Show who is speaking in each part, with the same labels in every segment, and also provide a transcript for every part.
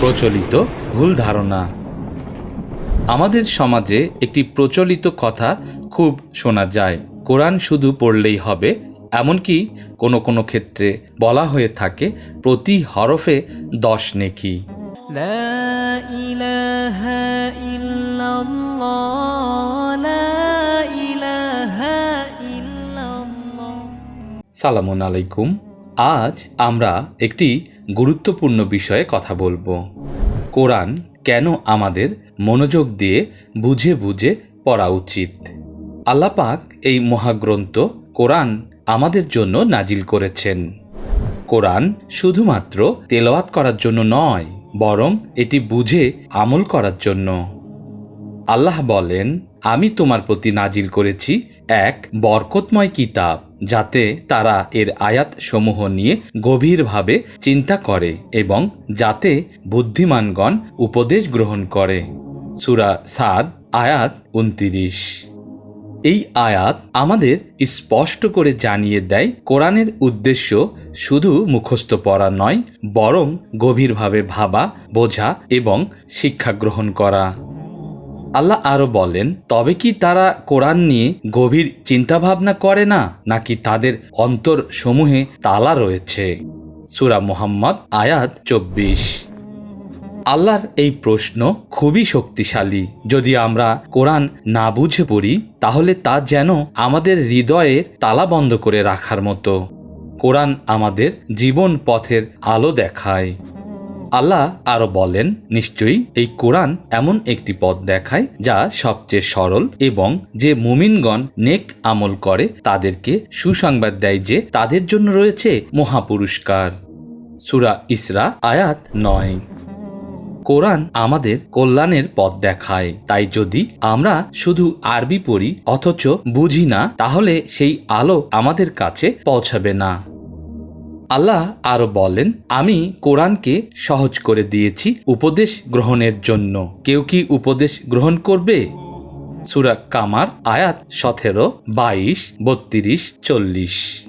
Speaker 1: প্রচলিত ভুল ধারণা। আমাদের সমাজে একটি প্রচলিত কথা খুব শোনা যায়। কোরআন শুধু পড়লেই হবে এমনকি কোনো কোনো ক্ষেত্রে বলা হয়ে থাকে প্রতি হরফে দশ নেকি। সালামুন আলাইকুম। আজ আমরা একটি গুরুত্বপূর্ণ বিষয়ে কথা বলব। কোরআন কেন আমাদের মনোযোগ দিয়ে বুঝে বুঝে পড়া উচিত? আল্লাপাক এই মহাগ্রন্থ কোরআন আমাদের জন্য নাজিল করেছেন। কোরআন শুধুমাত্র তেলাওয়াত করার জন্য নয়, বরং এটি বুঝে আমল করার জন্য। আল্লাহ বলেন আমি তোমার প্রতি নাজিল করেছি এক বরকতময় কিতাব, যাতে তারা এর আয়াত সমূহ নিয়ে গভীরভাবে চিন্তা করে এবং যাতে বুদ্ধিমানগণ উপদেশ গ্রহণ করে। সুরা সাদ, আয়াত উনতিরিশ। এই আয়াত আমাদের স্পষ্ট করে জানিয়ে দেয়, কোরআনের উদ্দেশ্য শুধু মুখস্থ পড়া নয়, বরং গভীরভাবে ভাবা, বোঝা এবং শিক্ষা গ্রহণ করা। আল্লাহ আরও বলেন, তবে কি তারা কোরআন নিয়ে গভীর চিন্তাভাবনা করে না, নাকি তাদের অন্তর সমূহে তালা রয়েছে? সুরা মোহাম্মদ, আয়াত চব্বিশ। আল্লাহর এই প্রশ্ন খুবই শক্তিশালী। যদি আমরা কোরআন না বুঝে পড়ি, তাহলে তা যেন আমাদের হৃদয়ের তালা বন্ধ করে রাখার মতো। কোরআন আমাদের জীবন পথের আলো দেখায়। আল্লাহ আরও বলেন, নিশ্চয়ই এই কোরআন এমন একটি পথ দেখায় যা সবচেয়ে সরল এবং যে মুমিনগণ নেক আমল করে তাদেরকে সুসংবাদ দেয় যে তাদের জন্য রয়েছে মহাপুরস্কার। সুরা ইসরা, আয়াত নয়। কোরআন আমাদের কল্যাণের পথ দেখায়। তাই যদি আমরা শুধু আরবি পড়ি, অথচ বুঝি না, তাহলে সেই আলো আমাদের কাছে পৌঁছাবে না। আল্লাহ আরও বলেন, আমি কোরআনকে সহজ করে দিয়েছি উপদেশ গ্রহণের জন্য। কেউ কি উপদেশ গ্রহণ করবে? সুরা কামার, আয়াত সতেরো, বাইশ, বত্রিশ, চল্লিশ।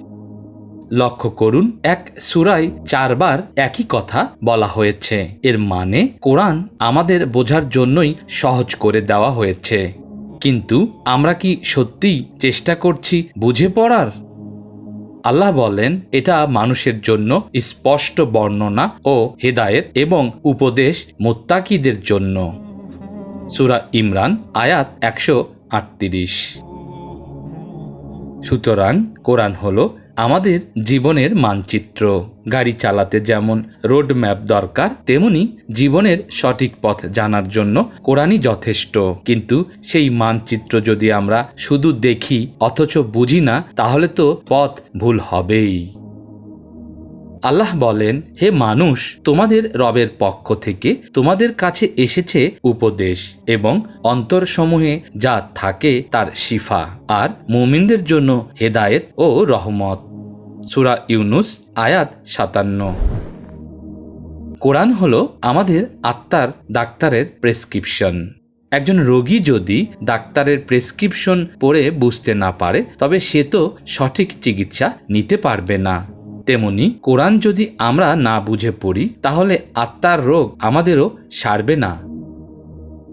Speaker 1: লক্ষ্য করুন, এক সুরাই চারবার একই কথা বলা হয়েছে। এর মানে কোরআন আমাদের বোঝার জন্যই সহজ করে দেওয়া হয়েছে। কিন্তু আমরা কি সত্যিই চেষ্টা করছি বুঝে পড়ার? আল্লাহ বলেন এটা মানুষের জন্য স্পষ্ট বর্ণনা ও হেদায়েত এবং উপদেশ মোত্তাকিদের জন্য। সুরা ইমরান, আয়াত একশো আটত্রিশ। সুতরাং কোরআন হলো আমাদের জীবনের মানচিত্র। গাড়ি চালাতে যেমন রোড ম্যাপ দরকার, তেমনি জীবনের সঠিক পথ জানার জন্য কোরআনই যথেষ্ট। কিন্তু সেই মানচিত্র যদি আমরা শুধু দেখি অথচ বুঝি না, তাহলে তো পথ ভুল হবেই। আল্লাহ বলেন, হে মানুষ, তোমাদের রবের পক্ষ থেকে তোমাদের কাছে এসেছে উপদেশ এবং অন্তরসমূহে যা থাকে তার শিফা আর মুমিনদের জন্য হেদায়েত ও রহমত। সুরা ইউনুস, আয়াত সাতান্ন। কোরআন হলো আমাদের আত্মার ডাক্তারের প্রেসক্রিপশন। একজন রোগী যদি ডাক্তারের প্রেসক্রিপশন পড়ে বুঝতে না পারে, তবে সে তো সঠিক চিকিৎসা নিতে পারবে না। তেমনি কোরআন যদি আমরা না বুঝে পড়ি তাহলে আত্মার রোগ আমাদেরও সারবে না।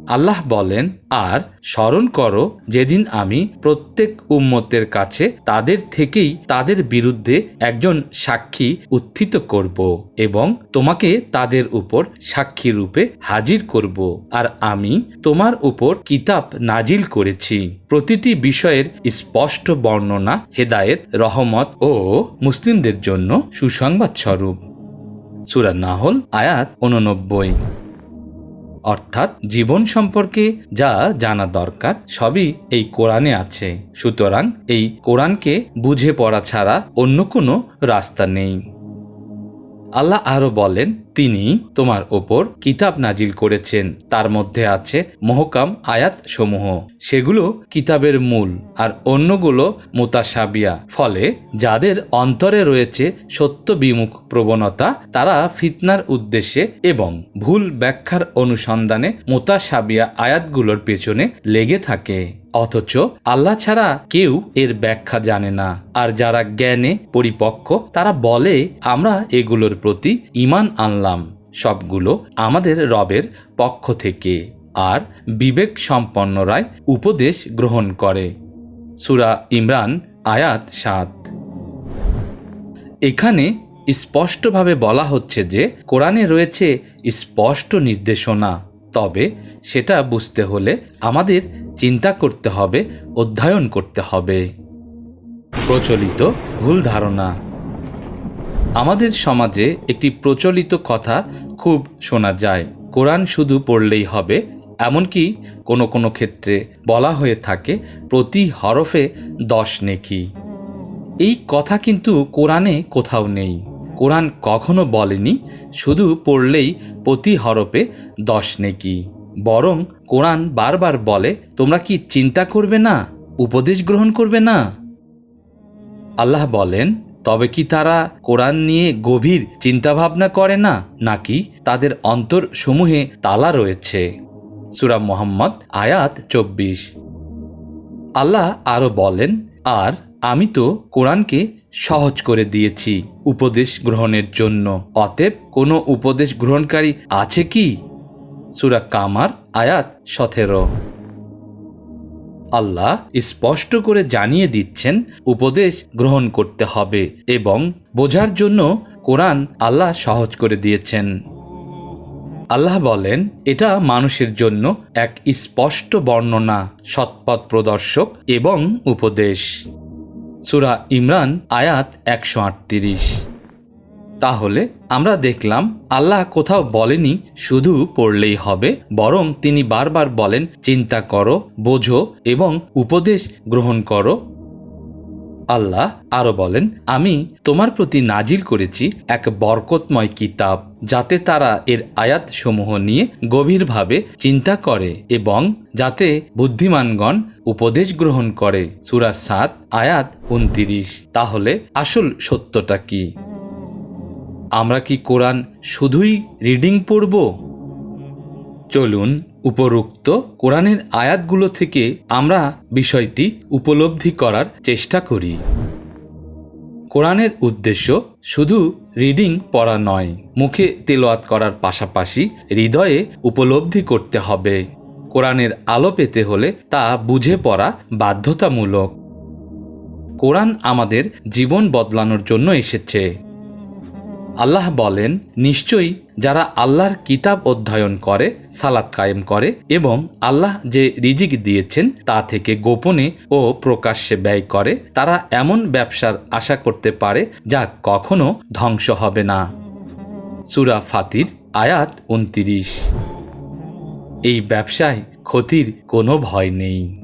Speaker 1: আল্লাহ বলেন, আর স্মরণ করো, যেদিন আমি প্রত্যেক উম্মতের কাছে তাদের থেকেই তাদের বিরুদ্ধে একজন সাক্ষী উত্থিত করব এবং তোমাকে তাদের উপর সাক্ষী রূপে হাজির করব। আর আমি তোমার উপর কিতাব নাজিল করেছি। প্রতিটি বিষয়ের স্পষ্ট বর্ণনা হেদায়েত, রহমত ও মুসলিমদের জন্য সুসংবাদ স্বরূপ সুরা নাহল, আয়াত উননব্বই অর্থাৎ জীবন সম্পর্কে যা জানা দরকার, সবই এই কোরআনে আছে। সুতরাং এই কোরআনকে বুঝে পড়া ছাড়া অন্য কোনো রাস্তা নেই। আল্লাহ আরও বলেন তিনি তোমার ওপর কিতাব নাজিল করেছেন। তার মধ্যে আছে মহকাম আয়াত সমূহ সেগুলো কিতাবের মূল আর অন্যগুলো মোতাসাবিয়া। ফলে যাদের অন্তরে রয়েছে সত্য বিমুখ প্রবণতা, তারা ফিতনার উদ্দেশ্যে এবং ভুল ব্যাখ্যার অনুসন্ধানে মোতাসাবিয়া আয়াতগুলোর পেছনে লেগে থাকে। অথচ আল্লাহ ছাড়া কেউ এর ব্যাখ্যা জানে না। আর যারা জ্ঞানে পরিপক্ক, তারা বলে, আমরা এগুলোর প্রতি ইমান আনলাম। সবগুলো আমাদের রবের পক্ষ থেকে আর বিবেক সম্পন্নরাই উপদেশ গ্রহণ করে। সুরা ইমরান, আয়াত সাত। এখানে স্পষ্টভাবে বলা হচ্ছে যে, কোরআনে রয়েছে স্পষ্ট নির্দেশনা, তবে সেটা বুঝতে হলে আমাদের চিন্তা করতে হবে, অধ্যয়ন করতে হবে। প্রচলিত ভুল ধারণা। আমাদের সমাজে একটি প্রচলিত কথা খুব শোনা যায়, কোরআন শুধু পড়লেই হবে, এমনকি কোনো কোনো ক্ষেত্রে বলা হয়ে থাকে, প্রতি হরফে দশ নেকি। এই কথা কিন্তু কোরআনে কোথাও নেই। কোরআন কখনো বলেনি, শুধু পড়লেই প্রতি হরফে দশ নেকি। বরং কোরআন বারবার বলে, তোমরা কি চিন্তা করবে না? উপদেশ গ্রহণ করবে না? আল্লাহ বলেন তবে কি তারা কোরআন নিয়ে গভীর চিন্তাভাবনা করে না, নাকি তাদের অন্তর সমূহে তালা রয়েছে? সুরা মোহাম্মদ, আয়াত চব্বিশ। আল্লাহ আরও বলেন, আর আমি তো কোরআনকে সহজ করে দিয়েছি উপদেশ গ্রহণের জন্য। অতএব কোনো উপদেশ গ্রহণকারী আছে কি? সুরা কামার, আয়াত সতেরো। আল্লাহ স্পষ্ট করে জানিয়ে দিচ্ছেন, উপদেশ গ্রহণ করতে হবে এবং বোঝার জন্য কোরআন আল্লাহ সহজ করে দিয়েছেন। আল্লাহ বলেন, এটা মানুষের জন্য এক স্পষ্ট বর্ণনা, সৎপথ প্রদর্শক এবং উপদেশ। সুরা ইমরান আয়াত একশো আটত্রিশ। তাহলে আমরা দেখলাম আল্লাহ কোথাও বলেনি শুধু পড়লেই হবে, বরং তিনি বারবার বলেন, চিন্তা করো, বোঝো এবং উপদেশ গ্রহণ করো। আল্লাহ আরও বলেন, আমি তোমার প্রতি নাজিল করেছি এক বরকতময় কিতাব, যাতে তারা এর আয়াতসমূহ নিয়ে গভীরভাবে চিন্তা করে এবং যাতে বুদ্ধিমানগণ উপদেশ গ্রহণ করে। সুরা সাত, আয়াত উনতিরিশ। তাহলে আসল সত্যটা কি? আমরা কি কোরআন শুধুই রিডিং পড়ব? চলুন, উপরোক্ত কোরআনের আয়াতগুলো থেকে আমরা বিষয়টি উপলব্ধি করার চেষ্টা করি। কোরআনের উদ্দেশ্য শুধু রিডিং পড়া নয়, মুখে তেলোয়াত করার পাশাপাশি হৃদয়ে উপলব্ধি করতে হবে। কোরআনের আলো পেতে হলে তা বুঝে পড়া বাধ্যতামূলক। কোরআন আমাদের জীবন বদলানোর জন্য এসেছে। আল্লাহ বলেন, নিশ্চয়ই যারা আল্লাহর কিতাব অধ্যয়ন করে, সালাত কায়েম করে এবং আল্লাহ যে রিজিক দিয়েছেন তা থেকে গোপনে ও প্রকাশ্যে ব্যয় করে, তারা এমন ব্যবসার আশা করতে পারে যা কখনো ধ্বংস হবে না। সুরা ফাতির, আয়াত উনতিরিশ। এই ব্যবসায় ক্ষতির কোনো ভয় নেই।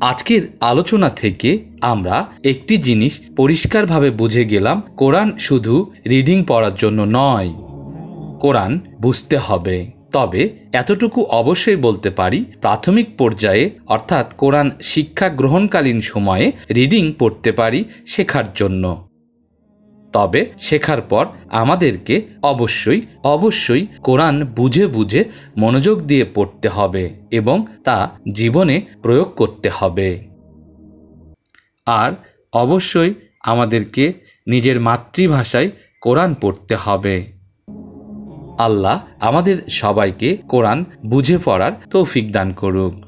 Speaker 1: আজকের আলোচনা থেকে আমরা একটি জিনিস পরিষ্কারভাবে বুঝে গেলাম, কোরআন শুধু রিডিং পড়ার জন্য নয়, কোরআন বুঝতে হবে। তবে এতটুকু অবশ্যই বলতে পারি, প্রাথমিক পর্যায়ে, অর্থাৎ কোরআন শিক্ষা গ্রহণকালীন সময়ে রিডিং পড়তে পারি শেখার জন্য। তবে শেখার পর আমাদেরকে অবশ্যই অবশ্যই কোরআন বুঝে বুঝে মনোযোগ দিয়ে পড়তে হবে এবং তা জীবনে প্রয়োগ করতে হবে। আর অবশ্যই আমাদেরকে নিজের মাতৃভাষায় কোরআন পড়তে হবে। আল্লাহ আমাদের সবাইকে কোরআন বুঝে পড়ার তৌফিক দান করুক।